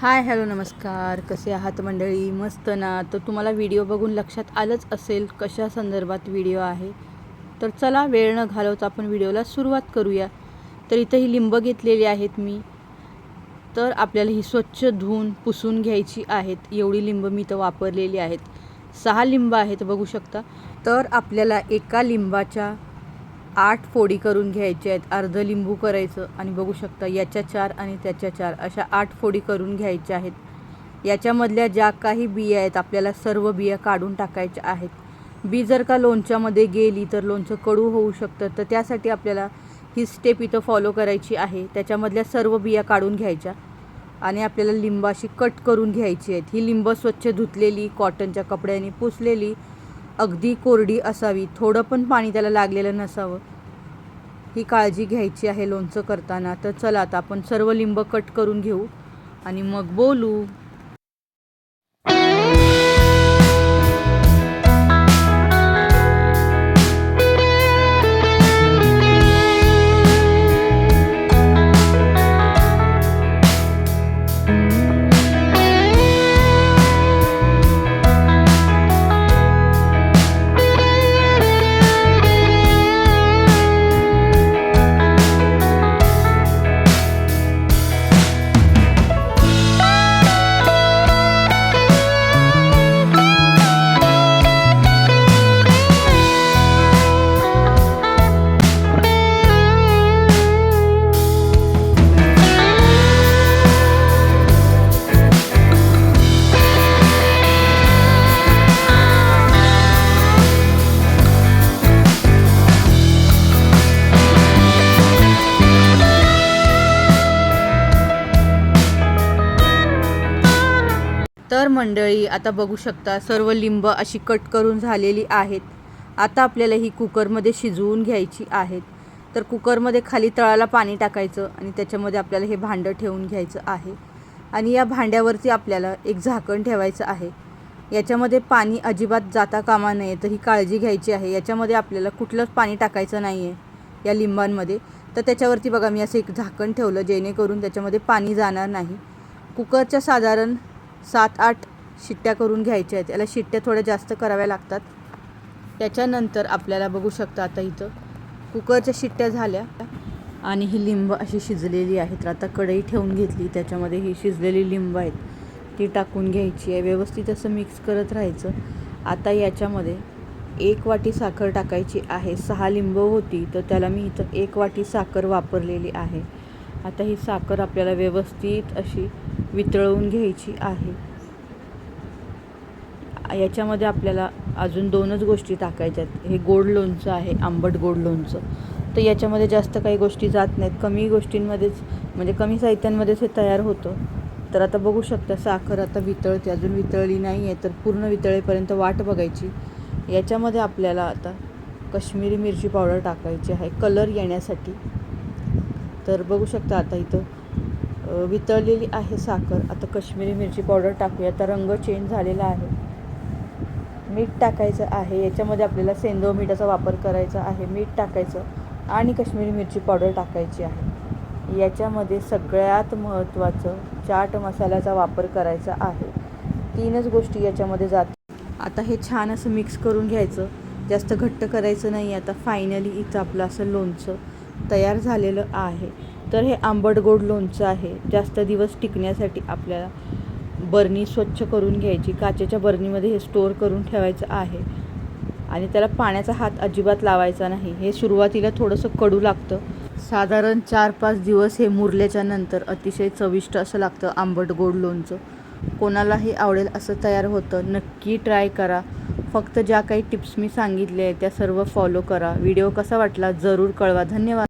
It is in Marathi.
हाय हॅलो नमस्कार. कसे आहात मंडळी? मस्त ना? तर तुम्हाला व्हिडिओ बघून लक्षात आलंच असेल कशा संदर्भात व्हिडिओ आहे. तर चला वेळ न घालवता आपण व्हिडिओला सुरुवात करूया. तर इथं ही लिंब घेतलेली आहेत मी. तर आपल्याला ही स्वच्छ धुवून पुसून घ्यायची आहेत. एवढी लिंब मी इथं वापरलेली आहेत. सहा लिंब आहेत बघू शकता. तर आपल्याला एका लिंबाच्या आठ फोडी करून घ्यायच्या आहेत. अर्ध लिंबू करायचं आणि बघू शकता याच्या चार आणि त्याच्या चार. अशा आठ फोडी करून घ्यायच्या आहेत. याच्यामधल्या ज्या काही बिया आहेत आपल्याला सर्व बिया काढून टाकायच्या आहेत. बी जर का लोणच्यामध्ये गेली तर लोणचं कडू होऊ शकतं. तर त्यासाठी आपल्याला ही स्टेप इथं फॉलो करायची आहे. त्याच्यामधल्या सर्व बिया काढून घ्यायच्या आणि आपल्याला लिंबाशी कट करून घ्यायची आहेत. ही लिंब स्वच्छ धुतलेली कॉटनच्या कपड्याने पुसलेली अगदी कोरडी असावी. थोडं पण पाणी त्याला लागलेलं नसावं. ही काळजी घ्यायची आहे लोणचं करताना. तर चला आता आपण सर्व लिंब कट करून घेऊ आणि मग बोलू. तर मंडळी आता बघू शकता सर्व लिंब अशी कट करून झालेली आहेत. आता आपल्याला ही कुकरमध्ये शिजवून घ्यायची आहेत. तर कुकरमध्ये खाली तळाला पाणी टाकायचं आणि त्याच्यामध्ये आपल्याला हे भांडं ठेवून घ्यायचं आहे. आणि या भांड्यावरती आपल्याला एक झाकण ठेवायचं आहे. याच्यामध्ये पाणी अजिबात जाता कामा नये तर ही काळजी घ्यायची आहे. याच्यामध्ये आपल्याला कुठलंच पाणी टाकायचं नाही आहे या लिंबांमध्ये. तर त्याच्यावरती बघा मी असं एक झाकण ठेवलं जेणेकरून त्याच्यामध्ये पाणी जाणार नाही. कुकरच्या साधारण सात आठ शिट्ट्या करून घ्यायच्या आहेत. याला शिट्ट्या थोड्या जास्त कराव्या लागतात. त्याच्यानंतर आपल्याला बघू शकता आता इथं कुकरच्या शिट्ट्या झाल्या आणि ही लिंब अशी शिजलेली आहे तर आता कढई ठेवून घेतली. त्याच्यामध्ये ही शिजलेली लिंब आहेत. ती टाकून घ्यायची आहे. व्यवस्थित असं मिक्स करत राहायचं. आता याच्यामध्ये एक वाटी साखर टाकायची आहे. सहा लिंब होती तर त्याला मी इथं एक वाटी साखर वापरलेली आहे. आता ही साखर आपल्याला व्यवस्थित अशी वितळवून घ्यायची आहे. याच्यामध्ये आपल्याला अजून दोनच गोष्टी टाकायच्या आहेत हे गोड लोणचं आहे आंबट गोड लोणचं. तर याच्यामध्ये जास्त काही गोष्टी जात नाहीत. कमी गोष्टींमध्येच म्हणजे कमी साहित्यांमध्येच हे तयार होतं. तर आता बघू शकता साखर आता वितळते. अजून वितळली नाही आहे तर पूर्ण वितळेपर्यंत वाट बघायची. याच्यामध्ये आपल्याला आता कश्मीरी मिरची पावडर टाकायची आहे. कलर येण्यासाठी. तर बघू शकता आता इथं वितळलेली आहे साखर. आता कश्मीरी मिरची पावडर टाकूया. आता रंग चेंज झालेला आहे. मीठ टाकायचं आहे. याच्यामध्ये आपल्याला सेंदो मिठाचा वापर करायचा आहे. मीठ टाकायचं आणि कश्मीरी मिरची पावडर टाकायची आहे. याच्यामध्ये सगळ्यात महत्त्वाचं चाट मसाल्याचा वापर करायचा आहे. तीनच गोष्टी याच्यामध्ये जात. आता हे छान असं मिक्स करून घ्यायचं. जास्त घट्ट करायचं नाही. आता फायनली इथं आपलं असं लोणचं तयार झालेलं आहे. तर हे आंबट गोड लोणचं आहे. जास्त दिवस टिकण्यासाठी आपल्याला बरणी स्वच्छ करून घ्यायची. काचेच्या बरणीमध्ये हे स्टोअर करून ठेवायचं आहे. आणि त्याला पाण्याचा हात अजिबात लावायचा नाही. हे सुरुवातीला थोडंसं कडू लागतं. साधारण चार पाच दिवस हे मुरल्याच्या नंतर अतिशय चविष्ट असं लागतं आंबट गोड लोणचं. कोणालाही आवडेल असं तयार होतं. नक्की ट्राय करा. फक्त ज्या काही टिप्स मी सांगितले आहेत त्या सर्व फॉलो करा. व्हिडिओ कसा वाटला जरूर कळवा. धन्यवाद.